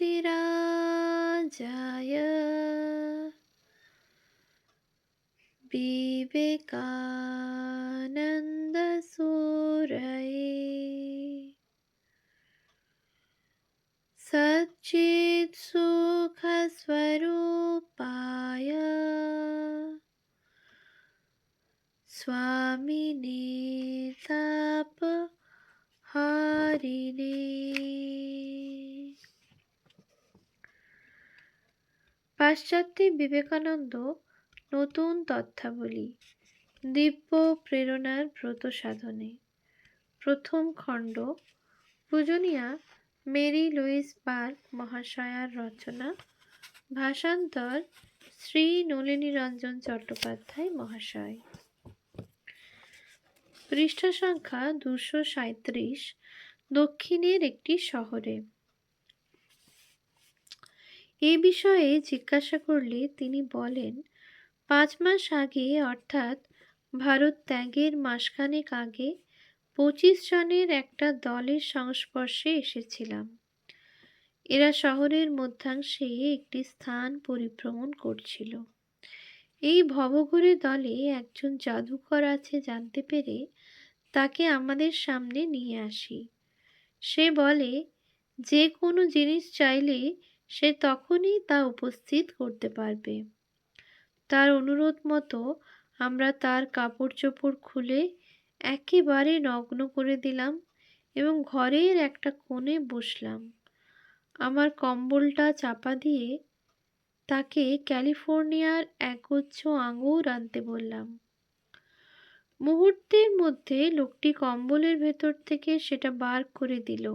राजाय विवेकानन्दसूरये सच्चित्सुखस्वरूपाय स्वामिने तापहारिणे পাশ্চাত্যে বিবেকানন্দ নতুন তথ্যাবলী দিব্য প্রেরণার ব্রত সাধনে। প্রথম খণ্ড, পূজনীয়া মেরি লুইস পার্ক মহাশয়ার রচনা, ভাষান্তর শ্রী নলিনী রঞ্জন চট্টোপাধ্যায় মহাশয়। পৃষ্ঠা সংখ্যা দুশো সাঁত্রিশ দক্ষিণের একটি শহরে। এ বিষয়ে জিজ্ঞাসা করলে তিনি বলেন, পাঁচ মাস আগে, অর্থাৎ ভারত ত্যাগের মাসখানেক আগে, পঁচিশ জনের একটা দলের সংস্পর্শে এসেছিলাম। এরা শহরের মধ্যাংশে একটি স্থান পরিভ্রমণ করছিল। এই ভবঘুরে দলে একজন জাদুকর আছে জানতে পেরে তাকে আমাদের সামনে নিয়ে আসি। সে বলে, যে কোনো জিনিস চাইলে সে তখনই তা উপস্থিত করতে পারবে। তার অনুরোধ মতো আমরা তার কাপড় চোপড় খুলে একেবারে নগ্ন করে দিলাম এবং ঘরের একটা কোণে বসলাম। আমার কম্বলটা চাপা দিয়ে তাকে ক্যালিফোর্নিয়ার একগুচ্ছ আঙুর আনতে বললাম। মুহূর্তের মধ্যে লোকটি কম্বলের ভেতর থেকে সেটা বার করে দিল।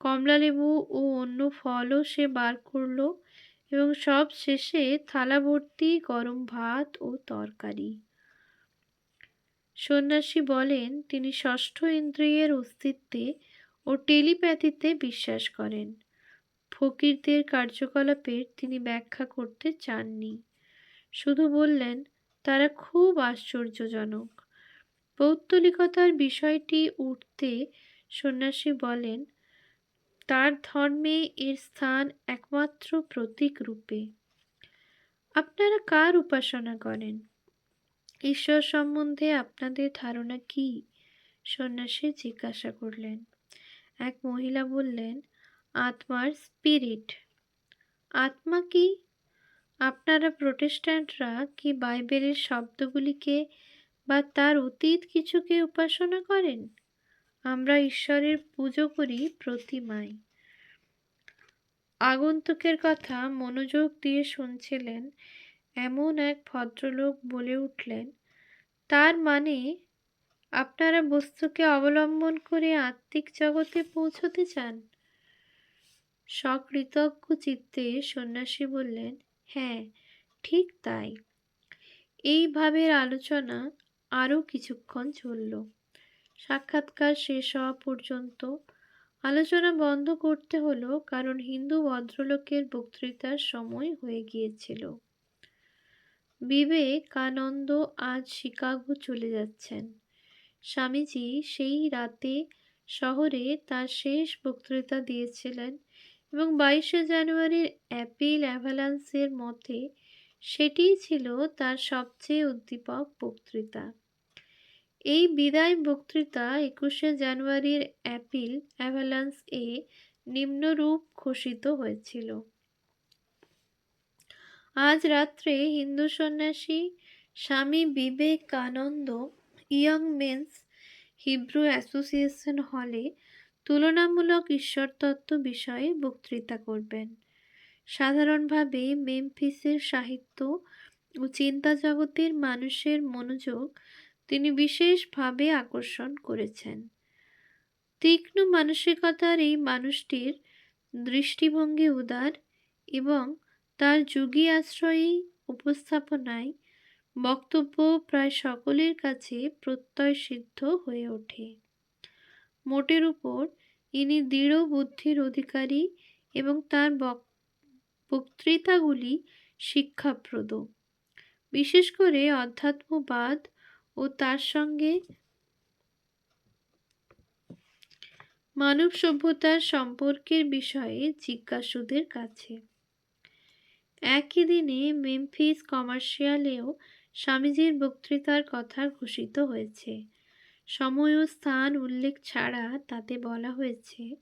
কমলালেবু ও অন্য ফলও সে বার করল এবং সব শেষে থালা ভর্তি গরম ভাত ও তরকারি। সন্ন্যাসী বলেন, তিনি ষষ্ঠ ইন্দ্রিয়ের অস্তিত্বে ও টেলিপ্যাথিতে বিশ্বাস করেন। ফকিরদের কার্যকলাপের তিনি ব্যাখ্যা করতে চাননি। শুধু বললেন, তারা খুব আশ্চর্যজনক। পৌত্তলিকতার বিষয়টি উঠতে সন্ন্যাসী বলেন তার ধর্মে এর স্থান একমাত্র প্রতীক রূপে। আপনারা কার উপাসনা করেন? ঈশ্বর সম্বন্ধে আপনাদের ধারণা কি? সন্ন্যাসী জিজ্ঞাসা করলেন। এক মহিলা বললেন, আত্মার স্পিরিট। আত্মা কি? আপনারা প্রোটেস্ট্যান্টরা কি বাইবেলের শব্দগুলিকে বা তার অতীত কিছুকে উপাসনা করেন? আমরা ঈশ্বরের পুজো করি প্রতিমায়। আগন্তুকের কথা মনোযোগ দিয়ে শুনছিলেন, এমন এক ভদ্রলোক বলে উঠলেন, তার মানে আপনারা বস্তুকে অবলম্বন করে আত্মিক জগতে পৌঁছতে চান? সকৃতজ্ঞ চিত্তে সন্ন্যাসী বললেন হ্যাঁ ঠিক তাই। এই ভাবের আলোচনা আরও কিছুক্ষণ চলল। সাক্ষাৎকার শেষ হওয়া পর্যন্ত আলোচনা বন্ধ করতে হলো কারণ হিন্দু ভদ্রলোকের বক্তৃতার সময় হয়ে গিয়েছিল। বিবেকানন্দ আজ শিকাগো চলে যাচ্ছেন। স্বামীজি সেই রাতে শহরে তার শেষ বক্তৃতা দিয়েছিলেন এবং বাইশে জানুয়ারির অ্যাপিল অ্যাভালান্সের মতে সেটিই ছিল তার সবচেয়ে উদ্দীপক বক্তৃতা। এই বিদায় বক্তৃতা একুশে জানুয়ারির অ্যাপিল অ্যাভালান্স এ নিম্নরূপ ঘোষিত হয়েছিল। আজ রাত্রে হিন্দু সন্ন্যাসী Swami Vivekananda Young Men's Hebrew Association হলে তুলনামূলক ঈশ্বরতত্ত্ব বিষয়ে বক্তৃতা করবেন। সাধারণভাবে মেমফিসের সাহিত্য ও চিন্তা জগতের মানুষের মনোযোগ তিনি বিশেষভাবে আকর্ষণ করেছেন। তীক্ষ্ণ মানসিকতার এই মানুষটির দৃষ্টিভঙ্গি উদার এবং তার যুগী আশ্রয়ী উপস্থাপনায় বক্তব্য প্রায় সকলের কাছে প্রত্যয় সিদ্ধ হয়ে ওঠে। মোটের উপর ইনি দৃঢ় বুদ্ধির অধিকারী এবং তার বক্তৃতাগুলি শিক্ষাপ্রদ। বিশেষ করে অধ্যাত্মবাদ তার সঙ্গে মানব সভ্যতার সম্পর্কের বিষয়ে জিজ্ঞাসুদের কাছে। একই দিনে মেমফিস কমার্শিয়ালেও স্বামীজির বক্তৃতার কথা ঘোষিত হয়েছে। সময় ও স্থান উল্লেখ ছাড়া তাতে বলা হয়েছে,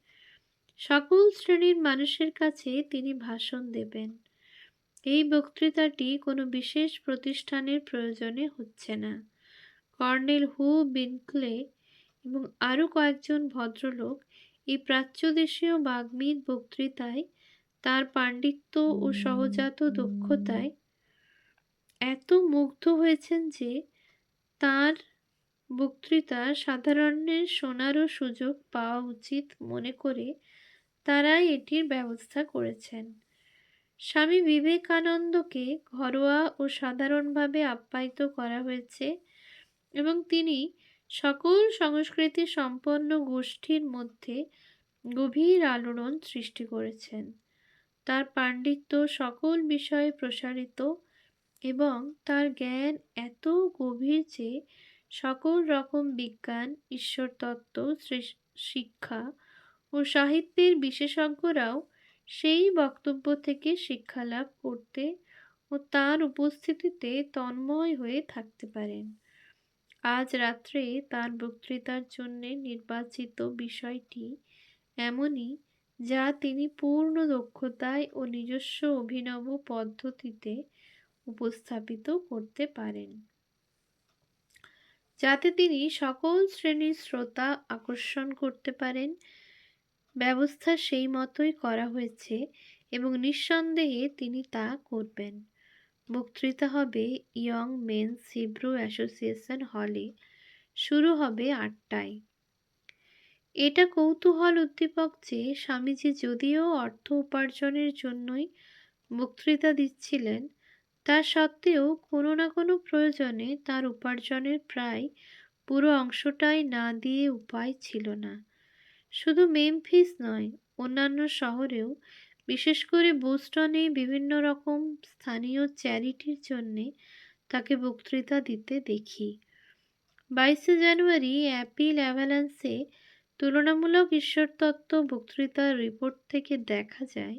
সকল শ্রেণির মানুষের কাছে তিনি ভাষণ দেবেন। এই বক্তৃতাটি কোনো বিশেষ প্রতিষ্ঠানের প্রয়োজনে হচ্ছে না। কর্নেল হু বিনক্লে এবং আরও কয়েকজন ভদ্রলোক এই প্রাচ্যদেশীয় বাগ্মীর বক্তৃতায় তার পাণ্ডিত্য ও সহজাত দক্ষতায় এত মুগ্ধ হয়েছেন যে তার বক্তৃতা সাধারণের শোনারও সুযোগ পাওয়া উচিত মনে করে তারাই এটির ব্যবস্থা করেছেন। স্বামী বিবেকানন্দকে ঘরোয়া ও সাধারণভাবে আপ্যায়িত করা হয়েছে এবং তিনি সকল সংস্কৃতি সম্পন্ন গোষ্ঠীর মধ্যে গভীর আলোড়ন সৃষ্টি করেছেন। তার পাণ্ডিত্য সকল বিষয়ে প্রসারিত এবং তার জ্ঞান এত গভীর যে সকল রকম বিজ্ঞান ঈশ্বর তত্ত্ব শিক্ষা ও সাহিত্যের বিশেষজ্ঞরাও সেই বক্তব্য থেকে শিক্ষালাভ করতে ও তার উপস্থিতিতে তন্ময় হয়ে থাকতে পারেন। আজ রাত্রে তার বক্তৃতার জন্য নির্বাচিত বিষয়টি এমনই যা তিনি পূর্ণ দক্ষতায় ও নিজস্ব অভিনব পদ্ধতিতে উপস্থাপিত করতে পারেন। যাতে তিনি সকল শ্রেণির শ্রোতা আকর্ষণ করতে পারেন, ব্যবস্থা সেই মতোই করা হয়েছে এবং নিঃসন্দেহে তিনি তা করবেন। বক্তৃতা হবে ইয়ং মেন্স হিব্রু অ্যাসোসিয়েশন হলে। শুরু হবে আটটায়। এটা কৌতূহল উদ্দীপক যে স্বামীজি যদিও অর্থ উপার্জনের জন্যই বক্তৃতা দিচ্ছিলেন, তা সত্ত্বেও কোনো না কোনো প্রয়োজনে তার উপার্জনের প্রায় পুরো অংশটাই না দিয়ে উপায় ছিল না। শুধু মেমফিস নয়, অন্যান্য শহরেও বিশেষ করে বোস্টনে বিভিন্ন রকম স্থানীয় চ্যারিটির জন্যে তাকে বক্তৃতা দিতে দেখি। বাইশে জানুয়ারি অ্যাপিল অ্যাভালান্সে তুলনামূলক ঈশ্বরতত্ত্ব বক্তৃতার রিপোর্ট থেকে দেখা যায়,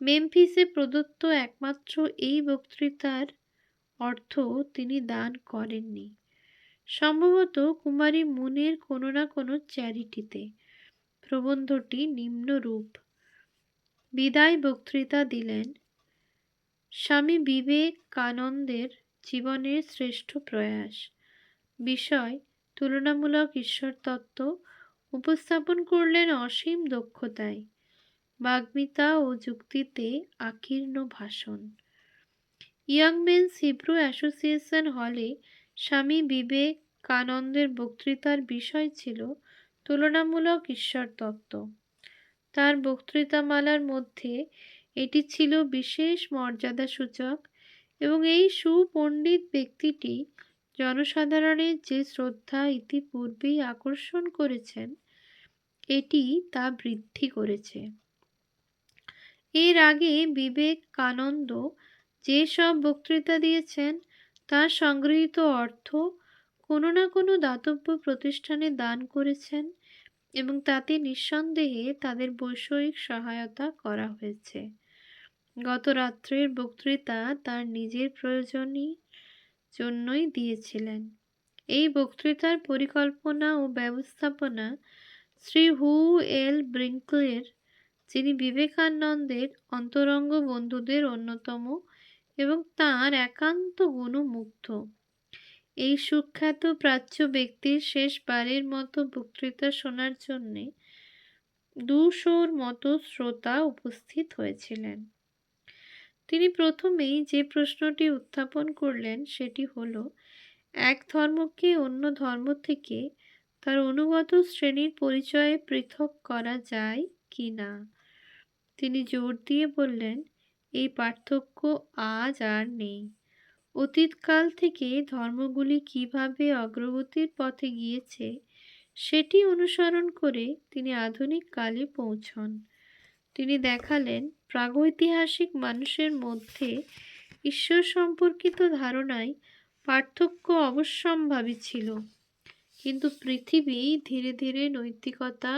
মেমফিসে প্রদত্ত একমাত্র এই বক্তৃতার অর্থ তিনি দান করেননি। সম্ভবত কুমারী মুনের কোনো না কোনো চ্যারিটিতে। প্রবন্ধটি নিম্নরূপ। বিদায় বক্তৃতা দিলেন স্বামী বিবেকানন্দের জীবনের শ্রেষ্ঠ প্রয়াস। বিষয় তুলনামূলক ঈশ্বর তত্ত্ব উপস্থাপন করলেন অসীম দক্ষতায়। বাগ্মিতা ও যুক্তিতে আকীর্ণ ভাষণ। ইয়াং মেন্স হিব্রু অ্যাসোসিয়েশন হলে স্বামী বিবেকানন্দের বক্তৃতার বিষয় ছিল তুলনামূলক ঈশ্বর তত্ত্ব তার বক্তৃতামালার মধ্যে এটি ছিল বিশেষ মর্যাদা সূচক এবং এই সুপণ্ডিত ব্যক্তিটি জনসাধারণের যে শ্রদ্ধা ইতিপূর্বেই আকর্ষণ করেছেন, এটি তা বৃদ্ধি করেছে। এর আগে বিবেকানন্দ যে সব বক্তৃতা দিয়েছেন, তার সংগৃহীত অর্থ কোনো না কোনো দাতব্য প্রতিষ্ঠানে দান করেছেন এবং তাতে নিঃসন্দেহে তাদের বৈষয়িক সহায়তা করা হয়েছে। গত রাত্রের বক্তৃতা তার নিজের প্রয়োজনই জন্যই দিয়েছিলেন। এই বক্তৃতার পরিকল্পনা ও ব্যবস্থাপনা শ্রী হু এল ব্রিঙ্কলের, যিনি বিবেকানন্দের অন্তরঙ্গ বন্ধুদের অন্যতম এবং তাঁর একান্ত গুণমুগ্ধ। এই সুখ্যাত প্রাচ্য ব্যক্তির শেষবারের মতো বক্তৃতা শোনার জন্যে দুশোর মতো শ্রোতা উপস্থিত হয়েছিলেন। তিনি প্রথমেই যে প্রশ্নটি উত্থাপন করলেন সেটি হল, এক ধর্মকে অন্য ধর্ম থেকে তার অনুগত শ্রেণির পরিচয়ে পৃথক করা যায় কি না? তিনি জোর দিয়ে বললেন, এই পার্থক্য আজ আর নেই। অতীতকাল থেকে ধর্মগুলি কীভাবে অগ্রগতির পথে গিয়েছে, সেটি অনুসরণ করে তিনি আধুনিক কালে পৌঁছন। তিনি দেখালেন, প্রাগৈতিহাসিক মানুষের মধ্যে ঈশ্বর সম্পর্কিত ধারণায় পার্থক্য অবশ্যম্ভাবী ছিল। কিন্তু পৃথিবী ধীরে ধীরে নৈতিকতা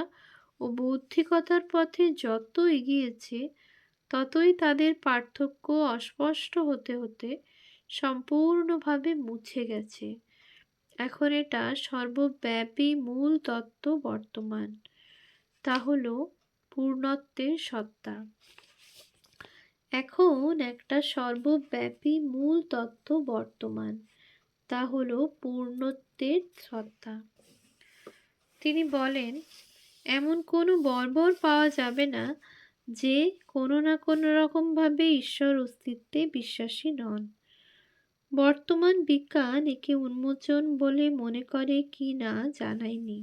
ও বৌদ্ধিকতার পথে যত এগিয়েছে, ততই তাদের পার্থক্য অস্পষ্ট হতে হতে সম্পূর্ণভাবে মুছে গেছে। এখন এটা সর্বব্যাপী মূল তত্ত্ব বর্তমান। তা হল পূর্ণত্বের সত্তা। এখন একটা সর্বব্যাপী মূল তত্ত্ব বর্তমান, তা হল পূর্ণত্বের সত্তা। তিনি বলেন, এমন কোনো বর্বর পাওয়া যাবে না যে কোনো না কোনো রকমভাবে ঈশ্বর অস্তিত্বে বিশ্বাসী নন। বর্তমান বিজ্ঞান একে উন্মোচন বলে মনে করে কি না জানাইনি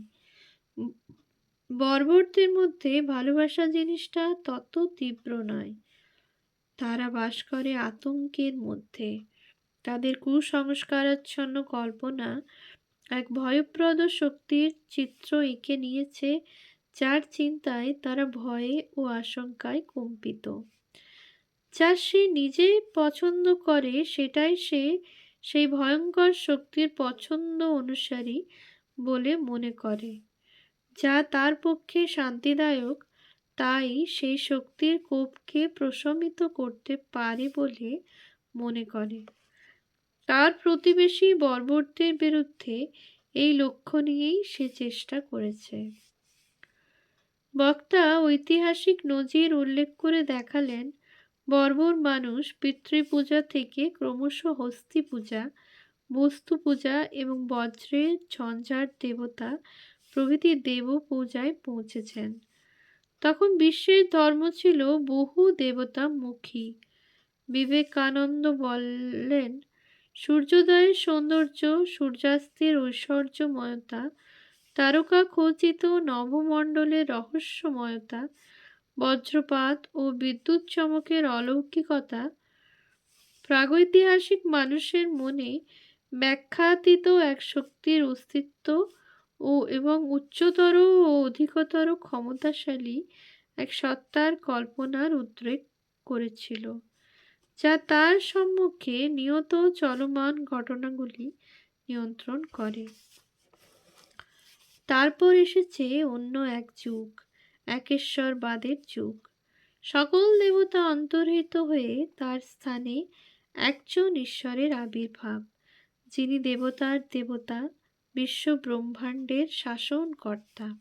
বর্বরদের মধ্যে ভালোবাসা জিনিসটা তত তীব্র নয়। তারা বাস করে আতঙ্কের মধ্যে। তাদের কুসংস্কারাচ্ছন্ন কল্পনা এক ভয়প্রদ শক্তির চিত্র এঁকে নিয়েছে, যার চিন্তায় তারা ভয়ে ও আশঙ্কায় কম্পিত। যা সে নিজে পছন্দ করে, সেটাই সে সেই ভয়ঙ্কর শক্তির পছন্দ অনুসারী বলে মনে করে। যা তার পক্ষে শান্তিদায়ক, তাই সেই শক্তির কোপকে প্রশমিত করতে পারে বলে মনে করে। তার প্রতিবেশী বর্বরদের বিরুদ্ধে এই লক্ষ্য নিয়েই সে চেষ্টা করেছে। বক্তা ঐতিহাসিক নজির উল্লেখ করে দেখালেন বর্বর মানুষ পিতৃপূজা থেকে ক্রমশ হস্তি পূজা বস্তু পূজা এবং বজ্রের ঝঞ্ঝাট দেবতা প্রভৃতি দেব পূজায় পৌঁছেছেন। তখন বিশ্বের ধর্ম ছিল বহু দেবতা মুখী। বিবেকানন্দ বললেন, সূর্যোদয়ের সৌন্দর্য, সূর্যাস্তের ঐশ্বর্যময়তা, তারকা খচিত নবমণ্ডলের রহস্যময়তা বজ্রপাত ও বিদ্যুৎ চমকের অলৌকিকতা প্রাগৈতিহাসিক মানুষের মনে ব্যাখ্যাতীত এক শক্তির অস্তিত্ব ও এবং উচ্চতর ও অধিকতর ক্ষমতাশালী এক সত্তার কল্পনার উদ্রেক করেছিল, যা তার সম্মুখে নিয়ত চলমান ঘটনাগুলি নিয়ন্ত্রণ করে। তারপর এসেছে অন্য এক যুগ। একেশ্বরবাদের যুগ। সকল দেবতা অন্তর্হিত হয়ে তার স্থানে একজন ঈশ্বরের আবির্ভাব, যিনি দেবতার দেবতা বিশ্ব ব্রহ্মাণ্ডের শাসনকর্তা।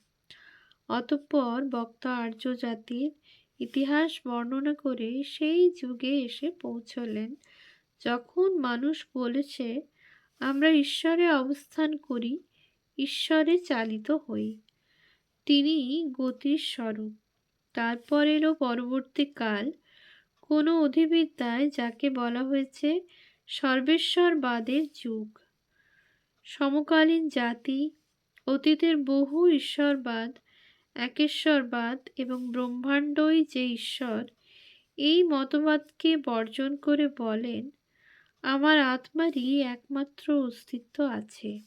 অতঃপর বক্তা আর্য জাতির ইতিহাস বর্ণনা করে সেই যুগে এসে পৌঁছলেন। যখন মানুষ বলেছে, আমরা ঈশ্বরে অবস্থান করি, ঈশ্বরে চালিত হই। তিনি গতির স্বরূপ। তারপর এলো পরবর্তীকাল কোনো অধিবিদ্যায় যাকে বলা হয়েছে সর্বেশ্বরবাদের যুগ। সমকালীন জাতি, অতীতের বহু ঈশ্বরবাদ, একেশ্বরবাদ এবং ব্রহ্মাণ্ডই যে ঈশ্বর, এই মতবাদকে বর্জন করে বলেন, আমার আত্মারই একমাত্র অস্তিত্ব আছে।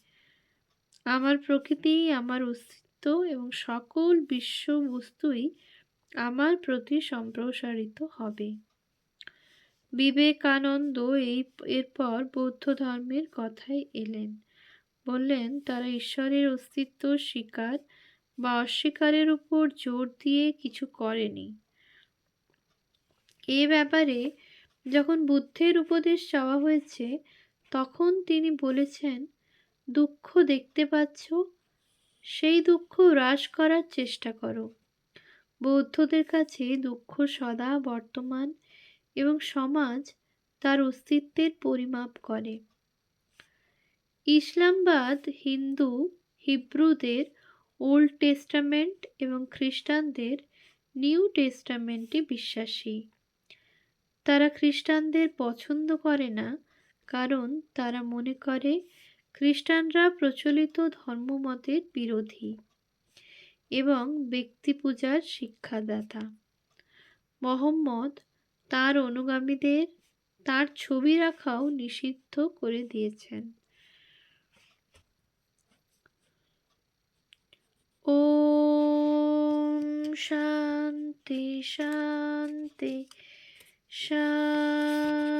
আমার প্রকৃতি আমার অস্তিত্ব। এবং সকল বিশ্ব বস্তুই আমার প্রতি সম্প্রসারিত হবে। বিবেকানন্দ এই এরপর বৌদ্ধ ধর্মের কথায় এলেন। বললেন, তারা ঈশ্বরের অস্তিত্ব স্বীকার বা অস্বীকারের উপর জোর দিয়ে কিছু করেনি। এ ব্যাপারে যখন বুদ্ধের উপদেশ চাওয়া হয়েছে, তখন তিনি বলেছেন, দুঃখ দেখতে পাচ্ছ সেই দুঃখ হ্রাস করার চেষ্টা করো। বৌদ্ধদের কাছে দুঃখ সদা বর্তমান এবং সমাজ তার অস্তিত্বের পরিমাপ করে। ইসলামবাদ, হিন্দু, হিব্রুদের ওল্ড টেস্টামেন্ট এবং খ্রিস্টানদের নিউ টেস্টামেন্টে বিশ্বাসী। তারা খ্রিস্টানদের পছন্দ করে না, কারণ তারা মনে করে খ্রিস্টানরা প্রচলিত ধর্মমতের বিরোধী এবং ব্যক্তি পূজার শিক্ষাদাতা। মোহাম্মদ তার অনুগামীদের তার ছবি রাখাও নিষিদ্ধ করে দিয়েছেন। ও শান্তি শান্তি শান্তি